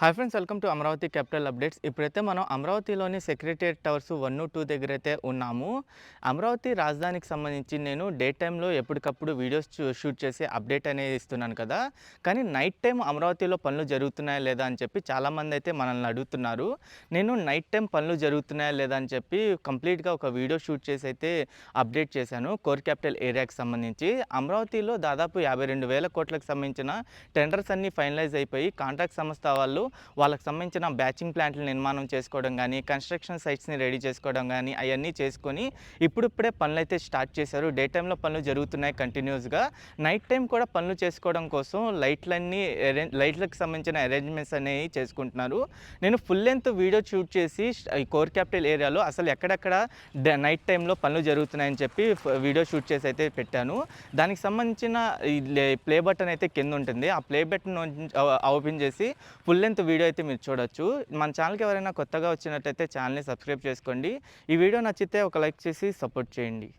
Hi friends welcome to Amaravati capital updates. ఇప్పుడైతే మనం అమరావతిలోని సెక్రటరియట్ టవర్స్ వన్ టూ దగ్గర అయితే ఉన్నాము. అమరావతి రాజధానికి సంబంధించి నేను డే టైంలో ఎప్పటికప్పుడు వీడియోస్ షూట్ చేసి అప్డేట్ అనేది ఇస్తున్నాను కదా. కానీ నైట్ టైం అమరావతిలో పనులు జరుగుతున్నాయా లేదా అని చెప్పి చాలామంది అయితే మనల్ని అడుగుతున్నారు. నేను నైట్ టైం పనులు జరుగుతున్నాయా లేదా అని చెప్పి కంప్లీట్గా ఒక వీడియో షూట్ చేసి అయితే అప్డేట్ చేశాను కోర్ క్యాపిటల్ ఏరియాకి సంబంధించి. అమరావతిలో దాదాపు యాభై రెండు వేల కోట్లకు సంబంధించిన టెండర్స్ అన్నీ ఫైనలైజ్ అయిపోయి కాంట్రాక్ట్ సంస్థ వాళ్ళు వాళ్ళకి సంబంధించిన బ్యాచింగ్ ప్లాంట్లు నిర్మాణం చేసుకోవడం కానీ కన్స్ట్రక్షన్ సైట్స్ని రెడీ చేసుకోవడం కానీ అవన్నీ చేసుకొని ఇప్పుడిప్పుడే పనులు అయితే స్టార్ట్ చేశారు. డే టైంలో పనులు జరుగుతున్నాయి కంటిన్యూస్గా. నైట్ టైం కూడా పనులు చేసుకోవడం కోసం లైట్లన్నీ లైట్లకు సంబంధించిన అరేంజ్మెంట్స్ అనేవి చేసుకుంటున్నారు. నేను ఫుల్ లెంత్ వీడియో షూట్ చేసి ఈ కోర్ క్యాపిటల్ ఏరియాలో అసలు ఎక్కడెక్కడ నైట్ టైంలో పనులు జరుగుతున్నాయని చెప్పి వీడియో షూట్ చేసి అయితే పెట్టాను. దానికి సంబంధించిన ఈ ప్లే బటన్ అయితే కింద ఉంటుంది. ఆ ప్లే బటన్ ఓపెన్ చేసి ఫుల్ లెంత్ వీడియో అయితే మీరు చూడొచ్చు. మన ఛానల్కి ఎవరైనా కొత్తగా వచ్చినట్టయితే ఛానల్ని సబ్స్క్రైబ్ చేసుకోండి. ఈ వీడియో నచ్చితే ఒక లైక్ చేసి సపోర్ట్ చేయండి.